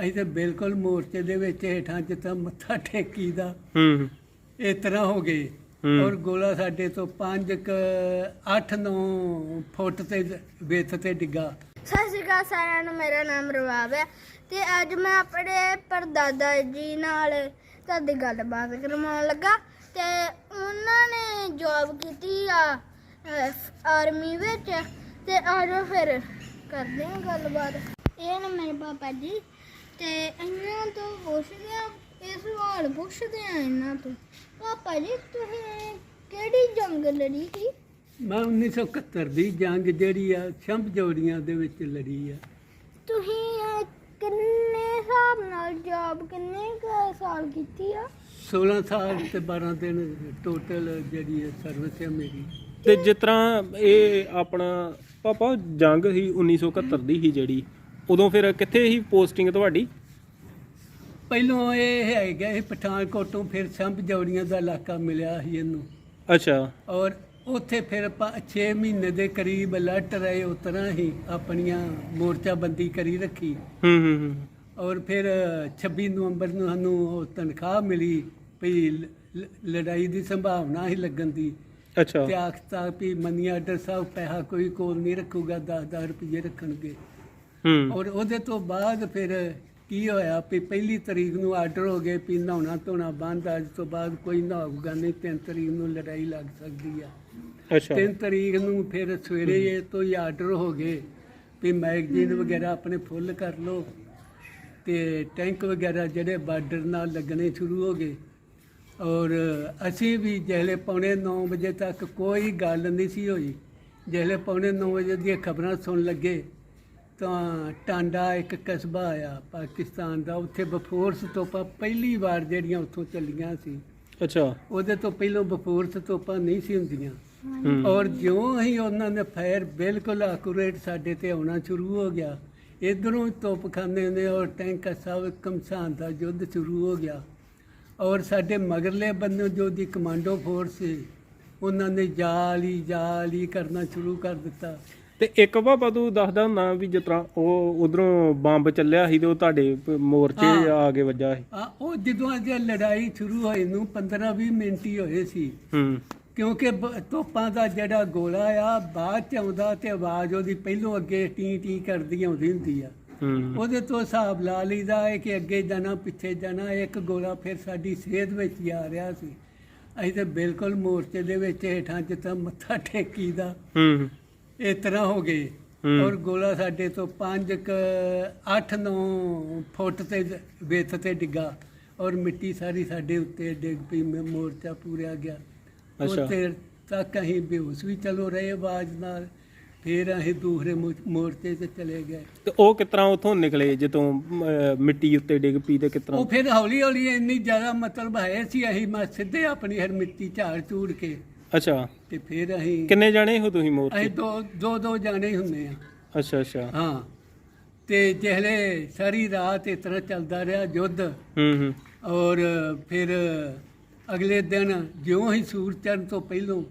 ਅਸੀਂ ਤੇ ਬਿਲਕੁਲ ਮੋਰਚੇ ਦੇ ਵਿੱਚ ਹੇਠਾਂ ਜਿੱਦਾਂ ਮੱਥਾ ਟੇਕੀਦਾ। ਹੂੰ ਇਸ ਤਰ੍ਹਾਂ ਹੋ ਗਏ। ਔਰ ਗੋਲਾ ਸਾਡੇ ਤੋਂ 5 ਕ 8 9 ਫੁੱਟ ਤੇ ਵਿੱਥ ਤੇ ਡਿੱਗਾ। ਸਤਿ ਸ਼੍ਰੀ ਅਕਾਲ ਸਾਰਿਆਂ ਨੂੰ ਮੇਰਾ ਨਾਮ ਰਵਾਬ ਹੈ ਤੇ ਅੱਜ ਮੈਂ ਆਪਣੇ ਪਰਦਾਦਾ ਜੀ ਨਾਲ ਤੁਹਾਡੀ ਗੱਲਬਾਤ ਕਰਵਾਉਣ ਲੱਗਾ ਤੇ ਉਹਨਾਂ ਨੇ ਜੌਬ ਕੀਤੀ ਆ ਆਰਮੀ ਵਿੱਚ ਤੇ ਆਜੋ ਫਿਰ ਕਰਦੇ ਹਾਂ ਗੱਲਬਾਤ। ਇਹ ਨੇ ਮੇਰੇ ਪਾਪਾ ਜੀ ਤੇ ਇਹਨਾਂ ਤੋਂ ਪੁੱਛਦੇ ਆ ਇਹ ਸਵਾਲ ਪੁੱਛਦੇ ਆ ਇਹਨਾਂ ਤੋਂ ਪਾਪਾ ਜੀ ਤੁਸੀਂ ਕਿਹੜੀ ਜੰਗ ਲੜੀ ਸੀ? ਮੈਂ 1971 ਦੀ ਜੰਗ ਜਿਹੜੀ ਆ ਸ਼ੰਭ ਜੋੜੀਆਂ ਦੇ ਵਿੱਚ ਲੜੀ ਆ। ਤੁਸੀਂ ਕਿੰਨੇ ਹਿਸਾਬ ਨਾਲ ਜੌਬ ਕਿੰਨੇ ਕੁ ਸਾਲ ਕੀਤੀ ਆ? 16 ਸਾਲ ਤੇ 12 ਦਿਨ ਟੋਟਲ ਜਿਹੜੀ ਹੈ ਸਰਵਿਸ ਹੈ ਮੇਰੀ। ਤੇ ਜਿਸ ਤਰ੍ਹਾਂ ਇਹ ਆਪਣਾ ਪਾਪਾ ਜੰਗ ਸੀ 1971 ਦੀ ਸੀ ਜਿਹੜੀ। ਉਦੋਂ ਫਿਰ ਕਿੱਥੇ ਸੀ ਪੋਸਟਿੰਗ ਤੁਹਾਡੀ? ਪਹਿਲੋਂ ਇਹ ਹੈਗਾ ਇਹ ਪਠਾਨਕੋਟ ਤੋਂ ਫਿਰ ਸ਼ੰਭ ਜੋੜੀਆਂ ਦਾ ਇਲਾਕਾ ਮਿਲਿਆ ਸੀ ਇਹਨੂੰ। ਅੱਛਾ। ਔਰ ਉੱਥੇ ਫਿਰ ਆਪਾਂ 6 ਮਹੀਨੇ ਦੇ ਕਰੀਬ ਲਟ ਰਹੇ ਉਸ ਤਰ੍ਹਾਂ ਹੀ ਆਪਣੀਆਂ ਮੋਰਚਾਬੰਦੀ ਕਰੀ ਰੱਖੀ। ਹੂੰ ਹੂੰ ਹੂੰ। ਔਰ ਫਿਰ 26 ਨਵੰਬਰ ਨੂੰ ਸਾਨੂੰ ਉਹ ਤਨਖਾਹ ਮਿਲੀ ਵੀ ਲੜਾਈ ਦੀ ਸੰਭਾਵਨਾ ਹੀ ਲੱਗਣ ਦੀ। ਅੱਛਾ। ਤੇ ਆਖਤਾ ਵੀ ਮਨੀ ਆਰਡਰ ਸਾਹਿਬ ਪੈਸਾ ਕੋਈ ਕੋਲ ਨਹੀਂ ਰੱਖੂਗਾ 10-10 ਰੁਪਏ ਰੱਖਣਗੇ। ਔਰ ਉਹਦੇ ਤੋਂ ਬਾਅਦ ਫਿਰ ਕੀ ਹੋਇਆ ਵੀ ਪਹਿਲੀ ਤਰੀਕ ਨੂੰ ਆਰਡਰ ਹੋ ਗਏ ਵੀ ਨਹਾਉਣਾ ਧੋਣਾ ਬੰਦ ਅੱਜ ਤੋਂ ਬਾਅਦ ਕੋਈ ਨਹਾਊਗਾ ਨਹੀਂ ਤਿੰਨ ਤਰੀਕ ਨੂੰ ਲੜਾਈ ਲੱਗ ਸਕਦੀ ਆ। ਅੱਛਾ। ਤਿੰਨ ਤਰੀਕ ਨੂੰ ਫਿਰ ਸਵੇਰੇ ਇਹ ਤੋਂ ਹੀ ਆਰਡਰ ਹੋ ਗਏ ਵੀ ਮੈਗਜ਼ੀਨ ਵਗੈਰਾ ਆਪਣੇ ਫੁੱਲ ਕਰ ਲਓ ਤੇ ਟੈਂਕ ਵਗੈਰਾ ਜਿਹੜੇ ਬਾਰਡਰ ਨਾਲ ਲੱਗਣੇ ਸ਼ੁਰੂ ਹੋ ਗਏ। ਔਰ ਅਸੀਂ ਵੀ ਜਿਹੜੇ ਪੌਣੇ 9 ਵਜੇ ਤੱਕ ਕੋਈ ਗੱਲ ਨਹੀਂ ਸੀ ਹੋਈ। ਜਿਹੜੇ ਪੌਣੇ 9 ਵਜੇ ਦੀਆਂ ਖਬਰਾਂ ਸੁਣ ਲੱਗੇ। ਤਾਂ ਟਾਂਡਾ ਇੱਕ ਕਸਬਾ ਆ ਪਾਕਿਸਤਾਨ ਦਾ। ਉੱਥੇ ਬਫੋਰਸ ਤੋਪਾਂ ਪਹਿਲੀ ਵਾਰ ਜਿਹੜੀਆਂ ਉੱਥੋਂ ਚੱਲੀਆਂ ਸੀ ਅੱਛਾ। ਉਹਦੇ ਤੋਂ ਪਹਿਲਾਂ ਬਫੋਰਸ ਤੋਪਾਂ ਨਹੀਂ ਸੀ ਹੁੰਦੀਆਂ। ਔਰ ਜਿਉਂ ਹੀ ਉਹਨਾਂ ਨੇ ਫਾਇਰ ਬਿਲਕੁਲ ਐਕੂਰੇਟ ਸਾਡੇ ਤੇ ਆਉਣਾ ਸ਼ੁਰੂ ਹੋ ਗਿਆ ਇਧਰੋਂ ਤੋਪਖਾਨੇ ਨੇ ਔਰ ਟੈਂਕ ਸਭ ਕਮਸਾਨ ਦਾ ਯੁੱਧ ਸ਼ੁਰੂ ਹੋ ਗਿਆ। ਔਰ ਸਾਡੇ ਮਗਰਲੇ ਬੰਨੇ ਜੋ ਦੀ ਕਮਾਂਡੋ ਫੋਰਸ ਸੀ ਉਹਨਾਂ ਨੇ ਜਾਲ ਜਾਲ ਕਰਨਾ ਸ਼ੁਰੂ ਕਰ ਦਿੱਤਾ। ਤੇ ਇੱਕ ਪਾਪਾ ਤੂੰ ਦੱਸਦਾ ਹੁੰਦਾ ਵੀ ਜਿਸ ਤਰ੍ਹਾਂ ਉਹ ਉਧਰੋਂ ਬੰਬ ਚੱਲਿਆ ਸੀ ਤੇ ਉਹ ਤੁਹਾਡੇ ਪ- ਮੋਰਚੇ। ਆ ਕੇ ਵੱਜਾ ਸੀ। ਆ ਉਹ ਜਦੋਂ ਅੱਜ ਲੜਾਈ ਸ਼ੁਰੂ ਹੋਈ ਨੂੰ 15-20 ਮਿੰਟ ਹੀ ਹੋਏ ਸੀ। ਹੂੰ। ਕਿਉਂਕਿ ਬ- ਤੋਪਾਂ ਦਾ ਜਿਹੜਾ ਗੋਲਾ ਆ ਬਾਅਦ ਚ ਆਉਂਦਾ ਤੇ ਆਵਾਜ਼ ਉਹਦੀ ਪਹਿਲੋਂ ਅੱਗੇ ਟੀ ਟੀ ਕਰਦੀ ਆਉਂਦੀ ਹੁੰਦੀ ਆ। ਹੂੰ। ਉਹਦੇ ਤੋਂ ਹਿਸਾਬ ਲਾ ਲਈਦਾ ਹੈ ਕਿ ਅੱਗੇ ਜਾਣਾ ਪਿੱਛੇ ਜਾਣਾ ਇੱਕ ਗੋਲਾ ਫਿਰ ਸਾਡੀ ਸਿਹਤ ਵਿੱਚ ਹੀ ਆ ਰਿਹਾ ਸੀ। ਅਸੀਂ ਤੇ ਬਿਲਕੁਲ ਮੋਰਚੇ ਦੇ ਵਿੱਚ ਹੇਠਾਂ ਜਿੱਦਾਂ ਮੱਥਾ ਟੇਕੀਦਾ। ਹੂੰ। ਇਸ ਤਰ੍ਹਾਂ ਹੋ ਗਏ। ਔਰ ਗੋਲਾ ਸਾਡੇ ਤੋਂ 5 ਕ 8 9 ਫੁੱਟ ਤੇ ਵਿੱਥ ਤੇ ਡਿੱਗਾ। ਔਰ ਮਿੱਟੀ ਸਾਰੀ ਸਾਡੇ ਉੱਤੇ ਡਿੱਗ ਪਈ ਮੈਂ ਮੋਰਚਾ ਪੂਰਿਆ ਗਿਆ। ਉੱਥੇ ਤੱਕ ਅਸੀਂ ਬੇਹੋਸ਼ ਵੀ ਚਲੋ ਰਹੇ ਆਵਾਜ਼ ਨਾਲ। ਫਿਰ ਅਸੀਂ ਦੂਸਰੇ ਮੋਰਚੇ ਤੇ ਚਲੇ ਗਏ। ਤੇ ਉਹ ਤਰ੍ਹਾਂ ਉਥੋਂ ਨਿਕਲੇ ਜਦੋਂ ਮਿੱਟੀ ਉੱਤੇ ਡਿੱਗ ਪਈ ਤੇ ਕਿਸ ਤਰ੍ਹਾਂ? ਉਹ ਫਿਰ ਹੌਲੀ ਹੌਲੀ ਇੰਨੀ ਜ਼ਿਆਦਾ ਮਤਲਬ ਹੈ ਸੀ ਅਸੀਂ ਮੈਂ ਸਿੱਧੇ ਆਪਣੀ ਹਰ ਮਿੱਟੀ ਝਾੜ ਝੂੜ ਕੇ। ਅੱਛਾ। ਤੇ ਫਿਰ ਅਸੀਂ ਕਿੰਨੇ ਜਾਣੇ ਹੋ ਤੁਸੀਂ ਮੋਰਚੇ? ਅਸੀਂ ਦੋ ਦੋ ਦੋ ਜਾਣੇ ਹੀ ਹੁੰਦੇ ਆ। ਅੱਛਾ ਅੱਛਾ। ਹਾਂ। ਤੇ ਜਿਹਲੇ ਸਾਰੀ ਰਾਤ ਇਸ ਤਰ੍ਹਾਂ ਚੱਲਦਾ ਰਿਹਾ ਯੁੱਧ ਹੂੰ ਹੂੰ। ਔਰ ਫਿਰ ਅਗਲੇ ਦਿਨ ਜਿਉਂ ਹੀ ਸੂਰਜ ਚੜ੍ਹਨ ਤੋਂ ਪਹਿਲੋਂ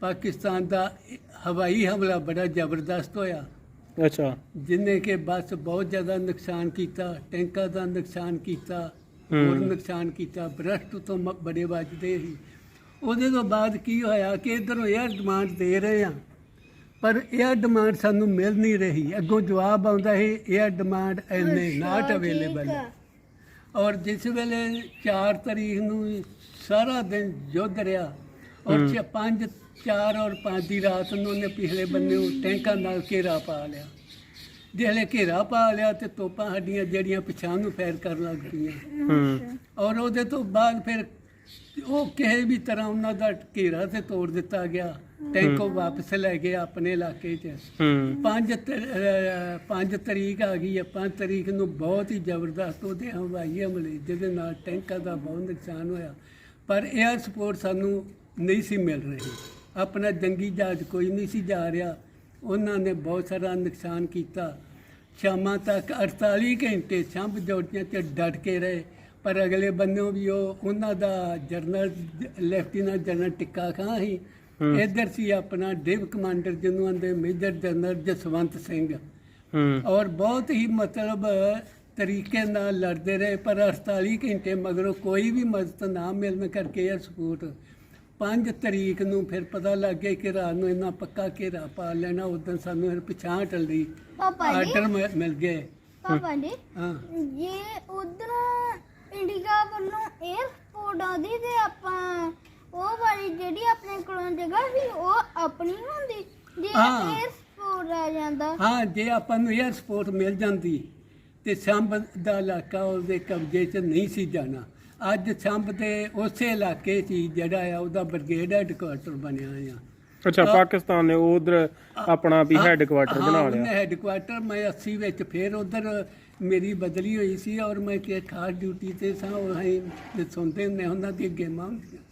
ਪਾਕਿਸਤਾਨ ਦਾ ਹਵਾਈ ਹਮਲਾ ਬੜਾ ਜ਼ਬਰਦਸਤ ਹੋਇਆ। ਅੱਛਾ। ਜਿਨੇ ਕਿ ਬਸ ਬਹੁਤ ਜ਼ਿਆਦਾ ਨੁਕਸਾਨ ਕੀਤਾ ਟੈਂਕਾਂ ਦਾ ਨੁਕਸਾਨ ਕੀਤਾ। ਹੋਰ ਨੁਕਸਾਨ ਕੀਤਾ ਬਰਸ਼ਟ ਤੋਂ ਮ- ਬੜੇ ਵੱਜਦੇ ਸੀ। ਉਹਦੇ ਤੋਂ ਬਾਅਦ ਕੀ ਹੋਇਆ ਕਿ ਇਧਰੋਂ 에ਅਰ ਡਿਮਾਂਡ ਦੇ ਰਹੇ ਆ। ਪਰ 에ਅਰ ਡਿਮਾਂਡ ਸਾਨੂੰ ਮਿਲ ਨਹੀਂ ਰਹੀ। ਅੱਗੋਂ ਜਵਾਬ ਆਉਂਦਾ ਹੈ 에ਅਰ ਡਿਮਾਂਡ ਐਨੇ ਨਾਟ ਅਵੇਲੇਬਲ ਔਰ ਜਿਸ ਵੇਲੇ 4 ਤਰੀਕ ਨੂੰ ਸਾਰਾ ਦਿਨ ਜੁੱਧ ਰਿਹਾ ਔਰ 5 4 ਔਰ ਪੰਜ ਦੀ ਰਾਤ ਨੂੰ ਉਹਨੇ ਪਿਛਲੇ ਬੰਨੇ ਉਹ ਟੈਂਕਾਂ ਨਾਲ ਘੇਰਾ ਪਾ ਲਿਆ। ਜਿਹੜੇ ਘੇਰਾ ਪਾ ਲਿਆ ਤੇ ਤੋਪਾਂ ਹੱਡੀਆਂ ਜਿਹੜੀਆਂ ਪਛਾਣ ਨੂੰ ਫੈਰ ਕਰਨ ਲੱਗ ਪਈਆਂ। ਔਰ ਉਹਦੇ ਤੋਂ ਬਾਅਦ ਫਿਰ ਉਹ ਕਿਸੇ ਵੀ ਤਰ੍ਹਾਂ ਉਹਨਾਂ ਦਾ ਘੇਰਾ ਤੇ ਤੋੜ ਦਿੱਤਾ ਗਿਆ ਟੈਂਕੋ ਵਾਪਸ ਲੈ ਗਏ ਆਪਣੇ ਇਲਾਕੇ 'ਚ। ਹੂੰ। ਪੰਜ ਤ- ਅਹ ਪੰਜ ਤਰੀਕ ਆ ਗਈ ਹੈ ਪੰਜ ਤਰੀਕ ਨੂੰ ਬਹੁਤ ਹੀ ਜ਼ਬਰਦਸਤ ਉਹਦੇ ਹਵਾਈ ਹਮਲੇ ਜਿਹਦੇ ਨਾਲ ਟੈਂਕਾਂ ਦਾ ਬਹੁਤ ਨੁਕਸਾਨ ਹੋਇਆ। ਪਰ 에ਅਰ ਸਪੋਰਟ ਸਾਨੂੰ ਨਹੀਂ ਸੀ ਮਿਲ ਰਹੀ। ਆਪਣਾ ਜੰਗੀ ਜਹਾਜ਼ ਕੋਈ ਨਹੀਂ ਸੀ ਜਾ ਰਿਹਾ। ਉਹਨਾਂ ਨੇ ਬਹੁਤ ਸਾਰਾ ਨੁਕਸਾਨ ਕੀਤਾ। ਸ਼ਾਮਾਂ ਤੱਕ 48 ਘੰਟੇ ਛੰਭ ਜੋੜੀਆਂ 'ਚ ਡਟ ਕੇ ਰਹੇ। ਪਰ ਅਗਲੇ ਬੰਨੋਂ ਵੀ ਉਹ ਉਹਨਾਂ ਦਾ general lieutenant general Tikka Khan ਸੀ। ਹੂੰ। ਇੱਧਰ ਸੀ ਆਪਣਾ ਡਿਵ ਕਮਾਂਡਰ ਜਿਹਨੂੰ ਆਂਦੇ ਮੇਜਰ ਜਨਰਲ ਜਸਵੰਤ ਸਿੰਘ। ਹੂੰ। ਔਰ ਬਹੁਤ ਹੀ ਮਤਲਬ ਤਰੀਕੇ ਨਾਲ ਲੜਦੇ ਰਹੇ ਪਰ 48 ਘੰਟੇ ਮਗਰੋਂ ਕੋਈ ਵੀ ਮਦਦ ਨਾ ਮਿਲਣ ਕਰਕੇ ਇਹ ਸਪੋਰਟ 5 ਤਰੀਕ ਨੂੰ ਫਿਰ ਪਤਾ ਲੱਗ ਗਿਆ ਕਿ ਰਾਤ ਨੂੰ ਇੰਨਾ ਪੱਕਾ ਘੇਰਾ ਪਾ ਲੈਣਾ ਉਦੋਂ ਸਾਨੂੰ ਫਿਰ ਪਛਾਣ ਟੱਲੀ। ਆਰਡਰ ਮਿਲ ਗਏ। ਪਾਪਾ ਜੀ। ਹਾਂ। ਜੇ ਉਧਰੋਂ ਇੰਡੀਗਾ ਵੱਲੋਂ 에ਅਰਪੋਰਟ ਆਉਂਦੀ ਤੇ ਆਪਾਂ ਉਹ ਵਾਲੀ ਜਿਹੜੀ ਆਪਣੇ ਕੋਲੋਂ ਜਗ੍ਹਾ ਸੀ ਉਹ ਆਪਣੀ ਹੁੰਦੀ ਜੇ ਹਾਂ। 에ਅਰਪੋਰਟ ਆ ਜਾਂਦਾ। ਹਾਂ ਜੇ ਆਪਾਂ ਨੂੰ ਇਹ ਮਿਲ ਜਾਂਦੀ ਤੇ ਸੰਭ ਦਾ ਇਲਾਕਾ ਉਹਦੇ ਕਬਜ਼ੇ 'ਚ ਨਹੀਂ ਸੀ ਜਾਣਾ। ਅੱਜ ਸੰਭ ਦੇ ਉਸੇ ਇਲਾਕੇ 'ਚ ਜਿਹੜਾ ਆ ਉਹਦਾ ਬ੍ਰਿਗੇਡ ਹੈੱਡਕੁਆਟਰ ਬਣਿਆ ਆ। ਅੱਛਾ ਪਾਕਿਸਤਾਨ ਨੇ ਉਧਰ ਆਪਣਾ ਵੀ ਹੈੱਡਕੁਆਟਰ ਬਣਾ ਲਿਆ। ਹੈੱਡਕੁਆਟਰ ਮੈਂ 80 ਵਿੱਚ ਫੇਰ ਉਧਰ ਮੇਰੀ ਬਦਲੀ ਹੋਈ ਸੀ ਔਰ ਮੈਂ ਕਿ ਖਾਸ ਡਿਊਟੀ ਤੇ ਸਾਂ ਉਹ ਅਸੀਂ ਸੁਣਦੇ ਹੁੰਦੇ ਉਹਨਾਂ ਦੀਆਂ ਗੇਮਾਂ ਹੁੰਦੀਆਂ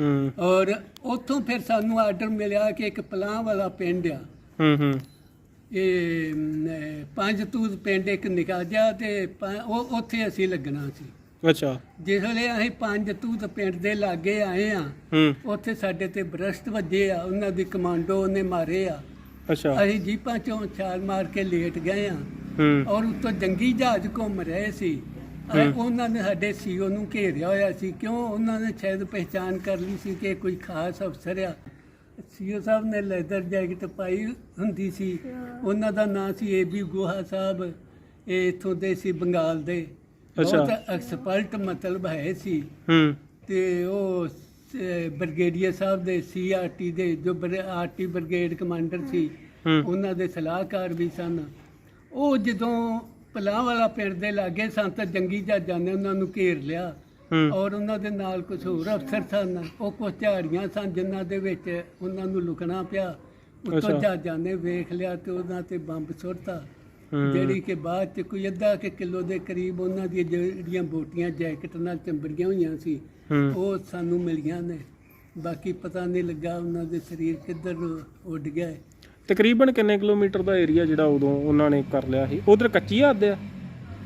ਹੂੰ। ਔਰ ਉੱਥੋਂ ਫਿਰ ਸਾਨੂੰ ਆਰਡਰ ਮਿਲਿਆ ਕਿ ਇੱਕ ਪਲਾਂ ਵਾਲਾ ਪਿੰਡ ਆ। ਹੂੰ ਹੂੰ। ਇਹ ਪੰਜ ਤੂਤ ਪਿੰਡ ਇੱਕ ਨਿਕਾ ਜਿਹਾ ਤੇ ਉਹ ਉੱਥੇ ਅਸੀਂ ਲੱਗਣਾ ਸੀ। ਅੱਛਾ। ਜਿਸ ਵੇਲੇ ਅਸੀਂ ਪੰਜ ਤੂਤ ਪਿੰਡ ਦੇ ਲਾਗੇ ਆਏ ਆ ਹੂੰ। ਉੱਥੇ ਸਾਡੇ ਤੇ ਬਰਸਟ ਵੱਜੇ ਆ ਉਹਨਾਂ ਦੀ ਕਮਾਂਡੋ ਉਹਨੇ ਮਾਰੇ ਆ। ਅੱਛਾ। ਅਸੀਂ ਜੀਪਾਂ ਚੋਂ ਛਾਲ ਮਾਰ ਕੇ ਲੇਟ ਗਏ ਆ। ਹੂੰ। ਔਰ ਉੱਤੋਂ ਜੰਗੀ ਜਹਾਜ਼ ਘੁੰਮ ਰਹੇ ਸੀ। ਹੂੰ। ਉਹਨਾਂ ਨੇ ਸਾਡੇ ਸੀਓ ਨੂੰ ਘੇਰਿਆ ਹੋਇਆ ਸੀ। ਕਿਉਂ? ਉਹਨਾਂ ਨੇ ਸ਼ਾਇਦ ਪਹਿਚਾਨ ਕਰ ਲਈ ਸੀ ਕਿ ਕੋਈ ਖਾਸ ਅਫਸਰ ਆ। ਸੀਓ ਸਾਹਿਬ ਨੇ ਲੈਦਰ ਜੈਕਟ ਪਾਈ ਹੁੰਦੀ ਸੀ। ਉਹਨਾਂ ਦਾ ਨਾਂ ਸੀ ਏਬੀ ਗੋਹਾ ਸਾਹਿਬ। ਇਹ ਇੱਥੋਂ ਦੇ ਸੀ ਬੰਗਾਲ ਦੇ। ਅੱਛਾ। ਬਹੁਤ ਐਕਸਪਰਟ ਮਤਲਬ ਹੈ ਸੀ। ਹੂੰ। ਤੇ ਉਹ ਸ- ਬ੍ਰਿਗੇਡੀਅਰ ਸਾਹਿਬ ਦੇ ਸੀਆਰਟੀ ਦੇ ਜੋ ਆਰਟੀ ਬ੍ਰਿਗੇਡ ਕਮਾਂਡਰ ਸੀ ਉਹਨਾਂ ਦੇ ਸਲਾਹਕਾਰ ਵੀ ਸਨ। ਉਹ ਜਦੋਂ ਪਲਾਹ ਵਾਲਾ ਪਿੰਡ ਦੇ ਲਾਗੇ ਸਨ ਤਾਂ ਜੰਗੀ ਜਹਾਜ਼ਾਂ ਨੇ ਉਹਨਾਂ ਨੂੰ ਘੇਰ ਲਿਆ ਔਰ ਉਹਨਾਂ ਦੇ ਨਾਲ ਕੁਝ ਹੋਰ ਅਫਸਰ ਸਨ ਉਹ ਕੁਝ ਝਾੜੀਆਂ ਸਨ ਜਿਨ੍ਹਾਂ ਦੇ ਵਿੱਚ ਉਹਨਾਂ ਨੂੰ ਲੁਕਣਾ ਪਿਆ। ਉੱਤੋਂ ਜਹਾਜ਼ਾਂ ਨੇ ਵੇਖ ਲਿਆ ਤੇ ਉਹਨਾਂ ਤੇ ਬੰਬ ਸੁੱਟਤਾ। ਜਿਹੜੀ ਕਿ ਬਾਅਦ ਚ ਕੋਈ ਅੱਧਾ ਕਿ ਕਿਲੋ ਦੇ ਕਰੀਬ ਉਹਨਾਂ ਦੀਆਂ ਜਿਹੜੀਆਂ ਬੋਟੀਆਂ ਜੈਕਟ ਨਾਲ ਚੰਬੜੀਆਂ ਹੋਈਆਂ ਸੀ ਉਹ ਸਾਨੂੰ ਮਿਲੀਆਂ ਨੇ। ਬਾਕੀ ਪਤਾ ਨਹੀਂ ਲੱਗਾ ਉਹਨਾਂ ਦੇ ਸਰੀਰ ਕਿੱਧਰ ਉੱਡ ਗਏ ਤਕਰੀਬਨ ਕਿੰਨੇ ਕਿਲੋਮੀਟਰ ਦਾ ਏਰੀਆ ਜਿਹੜਾ ਉਦੋਂ ਉਹਨਾਂ ਨੇ ਕਰ ਲਿਆ ਸੀ? ਉਧਰ ਕੱਚੀ ਹੱਦ ਆ?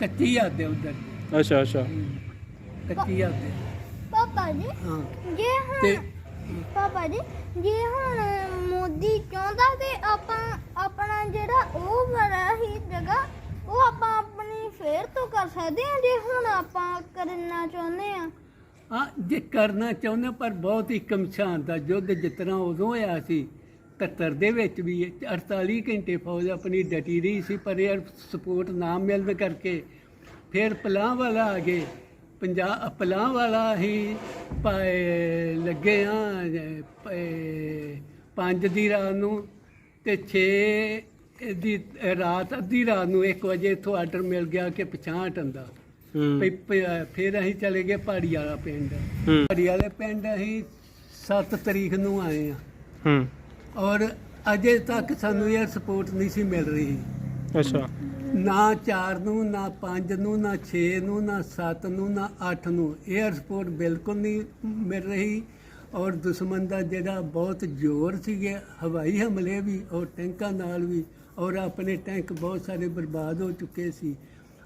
ਕੱਚੀ ਆਦੇ ਉਧਰ। ਅੱਛਾ ਅੱਛਾ। ਕੱਚੀ ਆਦੇ ਪਾਪਾ ਜੀ ਹਾਂ। ਜੇ ਤੇ ਹੁਣ ਪਾਪਾ ਜੀ ਜੇ ਹੁਣ ਮੋਦੀ ਚਾਹੁੰਦਾ ਤੇ ਆਪਾਂ ਆਪਣਾ ਜਿਹੜਾ ਉਹ ਬੜਾ ਹੀ ਜਗ੍ਹਾ ਉਹ ਆਪਾਂ ਆਪਣੀ ਫੇਰ ਤੋਂ ਕਰ ਸਕਦੇ ਹਾਂ ਜੇ ਹੁਣ ਆਪਾਂ ਕਰਨਾ ਚਾਹੁੰਦੇ ਆ ਹਾਂ ਜੇ ਕਰਨਾ ਚਾਹੁੰਦੇ ਪਰ ਬਹੁਤ ਹੀ ਕਮਸ਼ਾਨ ਦਾ ਯੁੱਧ ਜਿਤਨਾ ਉਦੋਂ ਹੋਇਆ ਸੀ 71 ਦੇ ਵਿੱਚ ਵੀ ਇਹ 48 ਘੰਟੇ ਫੌਜ ਆਪਣੀ ਡਟੀ ਰਹੀ ਸੀ ਪਰ ਇਹ ਸਪੋਰਟ ਨਾ ਮਿਲਣ ਕਰਕੇ ਫਿਰ ਪਲਾਂ ਵਾਲਾ ਆ ਗਏ। ਪੰਜਾਬ ਪਲਾਂ ਵਾਲਾ ਹੀ ਪਾਏ ਲੱਗੇ ਆ ਪੰਜ ਦੀ ਰਾਤ ਨੂੰ ਤੇ 6 ਦੀ ਰਾਤ ਅੱਧੀ ਰਾਤ ਨੂੰ 1 ਵਜੇ ਇੱਥੋਂ ਆਰਡਰ ਮਿਲ ਗਿਆ ਕਿ ਪਛਾਣ ਹਟਣ ਦਾ ਹੂੰ। ਵੀ ਪ- ਫਿਰ ਅਸੀਂ ਚਲੇ ਗਏ ਪਹਾੜੀ ਵਾਲਾ ਪਿੰਡ। ਪਹਾੜੀ ਵਾਲੇ ਪਿੰਡ ਅਸੀਂ 7 ਤਰੀਕ ਨੂੰ ਆਏ ਆ ਹੂੰ। ਔਰ ਅਜੇ ਤੱਕ ਸਾਨੂੰ ਇਹ ਸਪੋਰਟ ਨਹੀਂ ਸੀ ਮਿਲ ਰਹੀ। ਅੱਛਾ। ਨਾ 4 ਨੂੰ ਨਾ 5 ਨੂੰ ਨਾ 6 ਨੂੰ ਨਾ 7 ਨੂੰ ਨਾ 8 ਨੂੰ 에ਅਰ ਸਪੋਰਟ ਬਿਲਕੁਲ ਨਹੀਂ ਮਿਲ ਰਹੀ। ਔਰ ਦੁਸ਼ਮਣ ਦਾ ਜਿਹੜਾ ਬਹੁਤ ਜ਼ੋਰ ਸੀਗੇ ਹਵਾਈ ਹਮਲੇ ਵੀ ਔਰ ਟੈਂਕਾਂ ਨਾਲ ਵੀ ਔਰ ਆਪਣੇ ਟੈਂਕ ਬਹੁਤ ਸਾਰੇ ਬਰਬਾਦ ਹੋ ਚੁੱਕੇ ਸੀ।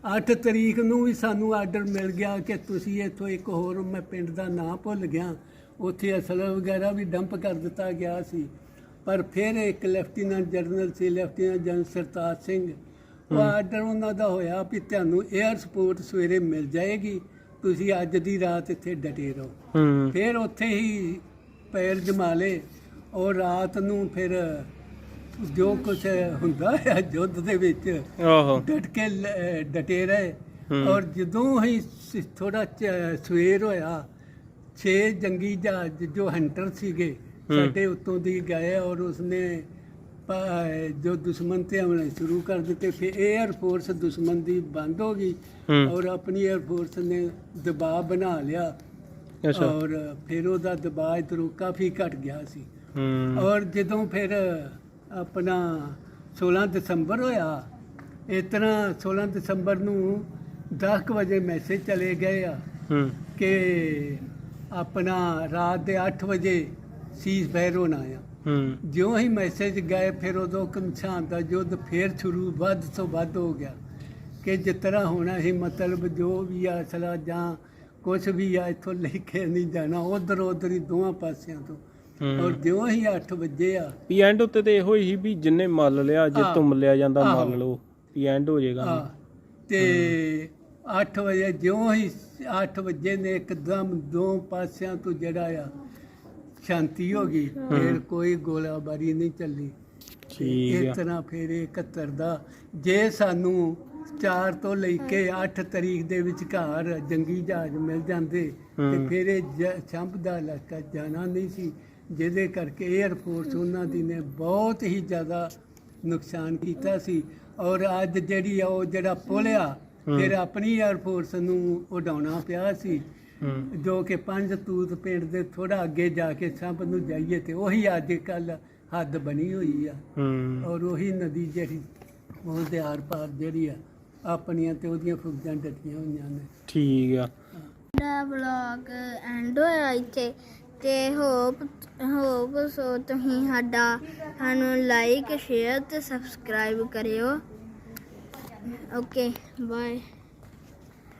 8 ਤਰੀਕ ਨੂੰ ਵੀ ਸਾਨੂੰ ਆਰਡਰ ਮਿਲ ਗਿਆ ਕਿ ਤੁਸੀਂ ਇੱਥੋਂ ਇੱਕ ਹੋਰ ਮੈਂ ਪਿੰਡ ਦਾ ਨਾਂ ਭੁੱਲ ਗਿਆ ਉੱਥੇ ਅਸਲ ਵਗੈਰਾ ਵੀ ਡੰਪ ਕਰ ਦਿੱਤਾ ਗਿਆ ਸੀ। ਪਰ ਫਿਰ ਇੱਕ ਲੈਫਟੀਨੈਂਟ ਜਨਰਲ ਸੀ ਲੈਫਟੀਨੈਂਟ ਜਨਰਲ ਸਰਤਾਜ ਸਿੰਘ। ਉਹ ਆਰਡਰ ਉਹਨਾਂ ਦਾ ਹੋਇਆ ਵੀ ਤੁਹਾਨੂੰ 에ਅਰ ਸਪੋਰਟ ਸਵੇਰੇ ਮਿਲ ਜਾਏਗੀ ਤੁਸੀਂ ਅੱਜ ਦੀ ਰਾਤ ਇੱਥੇ ਡਟੇ ਰਹੋ। ਫਿਰ ਉੱਥੇ ਹੀ ਪੈਰ ਜਮਾ ਲਏ ਔਰ ਰਾਤ ਨੂੰ ਫਿਰ ਜੋ ਕੁਝ ਹੁੰਦਾ ਹੈ ਯੁੱਧ ਦੇ ਵਿੱਚ ਡਟ ਕੇ ਲ- ਡਟੇ ਰਹੇ। ਔਰ ਜਦੋਂ ਹੀ ਥੋੜਾ ਸਵੇਰ ਹੋਇਆ ਛੇ ਜੰਗੀ ਜਹਾਜ਼ ਜੋ ਹੰਟਰ ਸੀਗੇ। ਸਾਡੇ ਉੱਤੋਂ ਦੀ ਗਏ ਔਰ ਉਸਨੇ ਜੋ ਦੁਸ਼ਮਣ ਤੇ ਹਮਲੇ ਸ਼ੁਰੂ ਕਰ ਦਿੱਤੇ ਫਿਰ 에ਅਰ ਫੋਰਸ ਦੁਸ਼ਮਣ ਦੀ ਬੰਦ ਹੋ ਗਈ ਔਰ ਆਪਣੀ 에ਅਰ ਫੋਰਸ ਨੇ ਦਬਾਅ ਬਣਾ ਲਿਆ ਔਰ ਫਿਰ ਉਹਦਾ ਦਬਾਅ ਇਧਰੋਂ ਕਾਫੀ ਘਟ ਗਿਆ ਸੀ। ਔਰ ਜਦੋਂ ਫਿਰ ਆਪਣਾ 16 ਦਸੰਬਰ ਹੋਇਆ ਇਸ ਤਰ੍ਹਾਂ 16 ਦਸੰਬਰ ਨੂੰ 10 ਵਜੇ ਮੈਸੇਜ ਚਲੇ ਗਏ ਆ ਕਿ ਆਪਣਾ ਰਾਤ ਦੇ 8 ਵਜੇ ਸੀਜ਼ ਫਾਇਰ ਹੋਣਾ ਆ ਹੂੰ। ਜਿਉਂ ਹੀ ਮੈਸੇਜ ਗਏ ਫਿਰ ਉਦੋਂ ਕਮਸ਼ਾਨ ਦਾ ਯੁੱਧ ਫੇਰ ਸ਼ੁਰੂ ਵੱਧ ਤੋਂ ਵੱਧ ਹੋ ਗਿਆ। ਕਿ ਜਿਸ ਤਰ੍ਹਾਂ ਹੋਣਾ ਸੀ ਮਤਲਬ ਜੋ ਵੀ ਆ ਅਸਲਾ ਜਾਂ ਕੁਝ ਵੀ ਆ ਇੱਥੋਂ ਲੈ ਕੇ ਨਹੀਂ ਜਾਣਾ ਉਧਰ ਉਧਰ ਹੀ ਦੋਵਾਂ ਪਾਸਿਆਂ ਤੋਂ। ਔਰ ਜਿਉਂ ਹੀ 8 ਵਜੇ ਆ। ਵੀ ਐਂਡ ਉੱਤੇ ਤੇ ਇਹੋ ਹੀ ਵੀ ਜਿੰਨੇ ਮੱਲ ਲਿਆ ਜੇ। ਤੁਮ ਲਿਆ ਜਾਂਦਾ। ਮੱਲ ਲਓ ਵੀ ਐਂਡ ਹੋ ਜਾਏਗਾ ਤੇ 8 ਵਜੇ ਜਿਉਂ ਹੀ 8 ਵਜੇ ਨੇ ਇੱਕਦਮ ਦੋ ਪਾਸਿਆਂ ਤੋਂ ਜਿਹੜਾ ਆ ਸ਼ਾਂਤੀ ਹੋ ਗਈ ਫਿਰ ਕੋਈ ਗੋਲਾਬਾਰੀ ਨਹੀਂ ਚੱਲੀ। ਠੀਕ ਆ। ਇਸ ਤਰ੍ਹਾਂ ਫਿਰ ਇਹ 71 ਦਾ ਜੇ ਸਾਨੂੰ 4 ਤੋਂ ਲੈ ਕੇ 8 ਤਰੀਕ ਦੇ ਵਿਚਕਾਰ ਜੰਗੀ ਜਹਾਜ਼ ਮਿਲ ਜਾਂਦੇ ਤੇ। ਫਿਰ ਇਹ ਛੰਭ ਦਾ ਇਲਾਕਾ ਜਾਣਾ ਨਹੀਂ ਸੀ। ਜਿਹਦੇ ਕਰਕੇ 에ਅਰ ਫੋਰਸ ਉਹਨਾਂ ਦੀ ਨੇ ਬਹੁਤ ਹੀ ਜ਼ਿਆਦਾ ਨੁਕਸਾਨ ਕੀਤਾ ਸੀ। ਔਰ ਅੱਜ ਜਿਹੜੀ ਆ ਉਹ ਜਿਹੜਾ ਪੁਲਿਆ। ਫਿਰ ਆਪਣੀ 에ਅਰ ਫੋਰਸ ਨੂੰ ਉਡਾਉਣਾ ਪਿਆ ਸੀ। ਜੋ ਕਿ ਪੰਜ ਤੂਤ ਪਿੰਡ ਦੇ ਥੋੜਾ ਅੱਗੇ ਜਾ ਕੇ ਸੰਭ ਨੂੰ ਜਾਈਏ ਤੇ ਉਹੀ ਅੱਜ ਕੱਲ ਹੱਦ ਬਣੀ ਹੋਈ ਆ। ਹੂੰ। ਔਰ ਉਹੀ ਨਦੀ ਜਿਹੜੀ ਉਹਦੇ ਆਰ ਪਾਰ ਜਿਹੜੀ ਆ ਆਪਣੀਆਂ ਤੇ ਉਹਦੀਆਂ ਫੁੱਜਾਂ ਡਟੀਆਂ ਹੋਈਆਂ ਨੇ। ਠੀਕ ਆ। ਦਾ ਵਲੌਗ ਐਂਡ ਹੋਇਆ ਇੱਥੇ ਤੇ ਹੋਪ ਹੋਪ ਸੋ ਤੁਸੀਂ ਸਾਡਾ ਸਾਨੂੰ ਲਾਈਕ ਸ਼ੇਅਰ ਤੇ ਸਬਸਕ੍ਰਾਈਬ ਕਰਿਓ। Okay bye